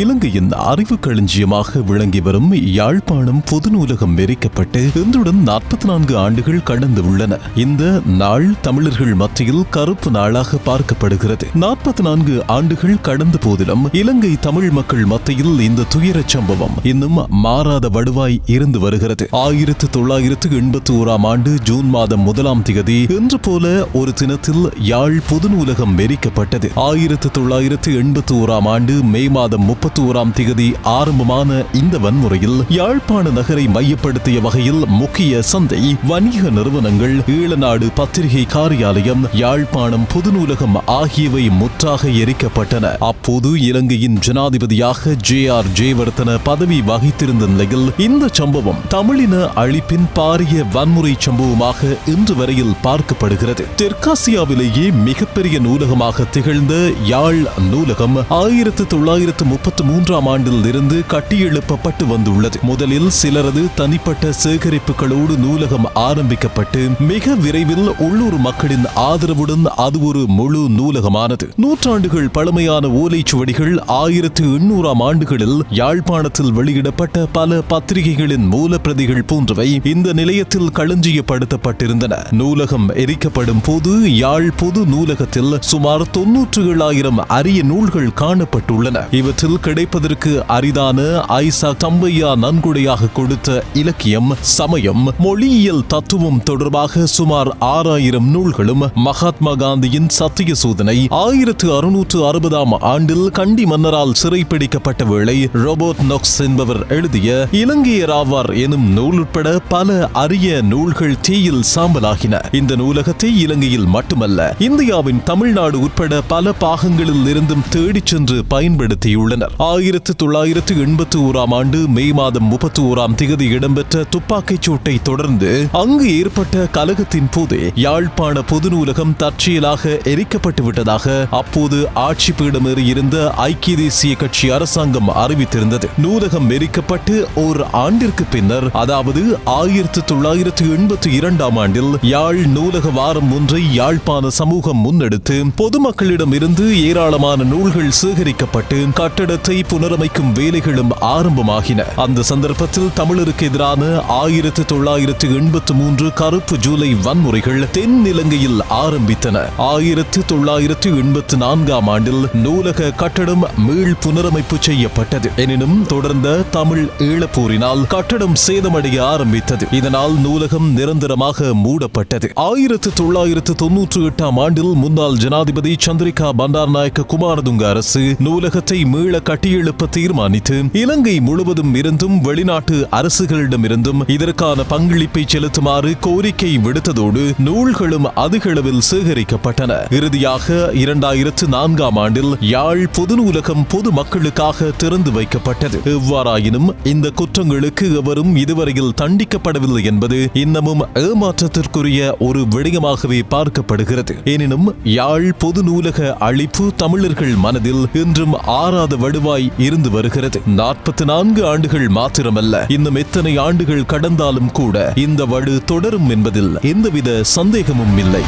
இலங்கையின் அறிவு களஞ்சியமாக விளங்கி வரும் யாழ்ப்பாணம் பொது நூலகம் எரிக்கப்பட்டு இன்றுடன் நாற்பத்தி நான்கு ஆண்டுகள் கடந்து உள்ளன. இந்த நாள் தமிழர்கள் மத்தியில் கருப்பு நாளாக பார்க்கப்படுகிறது. நாற்பத்தி நான்கு ஆண்டுகள் கடந்த போதிலும் இலங்கை தமிழ் மக்கள் மத்தியில் இந்த துயரச் சம்பவம் இன்னும் மாறாத வடுவாய் இருந்து வருகிறது. ஆயிரத்து தொள்ளாயிரத்து எண்பத்தி ஓராம் ஆண்டு ஜூன் மாதம் முதலாம் திகதி இன்று போல ஒரு தினத்தில் யாழ் பொது நூலகம் எரிக்கப்பட்டது ஆயிரத்து தொள்ளாயிரத்து எண்பத்தி ஓராம் ஆண்டு மே மாதம் முப்பத்தி ஓராம் திகதி ஆரம்பமான இந்த வன்முறையில் யாழ்ப்பாண நகரை மையப்படுத்திய வகையில் முக்கிய சந்தை வணிக நிறுவனங்கள் ஈழநாடு பத்திரிகை காரியாலயம் யாழ்ப்பாணம் பொது நூலகம் ஆகியவை முற்றாக எரிக்கப்பட்டன. அப்போது இலங்கையின் ஜனாதிபதியாக ஜே ஆர் ஜெயவர்தன பதவி வகித்திருந்த நிலையில் இந்த சம்பவம் தமிழின அழிப்பின் பாரிய வன்முறை சம்பவமாக இன்று வரையில் பார்க்கப்படுகிறது. தெற்காசியாவிலேயே மிகப்பெரிய நூலகமாக திகழ்ந்த யாழ் நூலகம் ஆயிரத்து தொள்ளாயிரத்து முப்பத்தி மூன்றாம் ஆண்டில் இருந்து கட்டியெழுப்பப்பட்டு வந்துள்ளது. முதலில் சிலரது தனிப்பட்ட சேகரிப்புகளோடு நூலகம் ஆரம்பிக்கப்பட்டு மிக விரைவில் உள்ளூர் மக்களின் ஆதரவுடன் அது ஒரு முழு நூலகமானது. நூற்றாண்டுகள் பழமையான ஓலைச்சுவடிகள் ஆயிரத்து எண்ணூறாம் ஆண்டுகளில் யாழ்ப்பாணத்தில் வெளியிடப்பட்ட பல பத்திரிகைகளின் மூலப்பிரதிகள் போன்றவை இந்த நிலையத்தில் களஞ்சியப்படுத்தப்பட்டிருந்தன. நூலகம் எரிக்கப்படும் போது யாழ் பொது நூலகத்தில் சுமார் தொன்னூற்று ஏழாயிரம் அரிய நூல்கள் காணப்பட்டுள்ளன. இவற்றில் கிடைப்பதற்கு அரிதான ஐசா தம்பையா நன்கொடையாக கொடுத்த இலக்கியம் சமயம் மொழியியல் தத்துவம் தொடர்பாக சுமார் ஆறாயிரம் நூல்களும் மகாத்மா காந்தியின் சத்திய சோதனை ஆயிரத்து அறுநூற்று அறுபதாம் ஆண்டில் கண்டி மன்னரால் சிறைப்பிடிக்கப்பட்ட வேளை ரோபோட் நொக்ஸ் என்பவர் எழுதிய இலங்கையராவார் எனும் நூல் உட்பட பல அரிய நூல்கள் தீயில் சாம்பலாகின. இந்த நூலகத்தை இலங்கையில் மட்டுமல்ல இந்தியாவின் தமிழ்நாடு உட்பட பல பாகங்களில் இருந்தும் தேடிச் சென்று பயன்படுத்தியுள்ளனர். ஆயிரத்து தொள்ளாயிரத்து எண்பத்தி ஓராம் ஆண்டு மே மாதம் முப்பத்தி ஓராம் திகதி இடம்பெற்ற துப்பாக்கிச் சூட்டை தொடர்ந்து அங்கு ஏற்பட்ட கலகத்தின் போது யாழ்ப்பாண பொது நூலகம் தற்செயலாக எரிக்கப்பட்டு விட்டதாக அப்போது ஆட்சி பீடமேறி இருந்த ஐக்கிய தேசிய கட்சி அரசாங்கம் அறிவித்திருந்தது. நூலகம் எரிக்கப்பட்டு ஓர் ஆண்டிற்கு பின்னர் அதாவது ஆயிரத்து தொள்ளாயிரத்து எண்பத்தி இரண்டாம் ஆண்டில் யாழ் நூலக வாரம் ஒன்றை யாழ்ப்பாண சமூகம் முன்னெடுத்து பொதுமக்களிடம் இருந்து ஏராளமான நூல்கள் சேகரிக்கப்பட்டு கட்டட கட்டடத்தை புனரமைக்கும் வேலைகளும் ஆரம்பமாகின. அந்த சந்தர்ப்பத்தில் தமிழருக்கு எதிரான ஆயிரத்து தொள்ளாயிரத்து எண்பத்தி மூன்று கருப்பு ஜூலை வன்முறைகள் தென் இலங்கையில் ஆரம்பித்தன. ஆயிரத்தி தொள்ளாயிரத்தி எண்பத்தி நான்காம் ஆண்டில் நூலக கட்டடம் மீள் புனரமைப்பு செய்யப்பட்டது. எனினும் தொடர்ந்த தமிழ் ஈழப்போரினால் கட்டடம் சேதமடைய ஆரம்பித்தது. இதனால் நூலகம் நிரந்தரமாக மூடப்பட்டது. ஆயிரத்து தொள்ளாயிரத்து தொன்னூற்றி எட்டாம் ஆண்டில் முன்னாள் ஜனாதிபதி சந்திரிகா பண்டார்நாயக்க குமாரதுங்க அரசு நூலகத்தை மீள கட்டியெழுப்ப தீர்மானித்து இலங்கை முழுவதும் இருந்தும் வெளிநாட்டு அரசுகளிடமிருந்தும் இதற்கான பங்களிப்பை செலுத்துமாறு கோரிக்கை விடுத்ததோடு நூல்களும் அதிகளவில் சேகரிக்கப்பட்டன. இறுதியாக இரண்டாயிரத்து நான்காம் ஆண்டில் யாழ் பொது நூலகம் பொது மக்களுக்காக திறந்து வைக்கப்பட்டது. எவ்வாறாயினும் இந்த குற்றங்களுக்கு எவரும் இதுவரையில் தண்டிக்கப்படவில்லை என்பது இன்னமும் ஏமாற்றத்திற்குரிய ஒரு விடயமாகவே பார்க்கப்படுகிறது. எனினும் யாழ் பொது நூலக அழிப்பு தமிழர்கள் மனதில் இன்றும் ஆறாத வலுவாய் இருந்து வருகிறது. நாற்பத்தி நான்கு ஆண்டுகள் மாத்திரமல்ல இன்னும் எத்தனை ஆண்டுகள் கடந்தாலும் கூட இந்த வடு தொடரும் என்பதில் எந்தவித சந்தேகமும் இல்லை.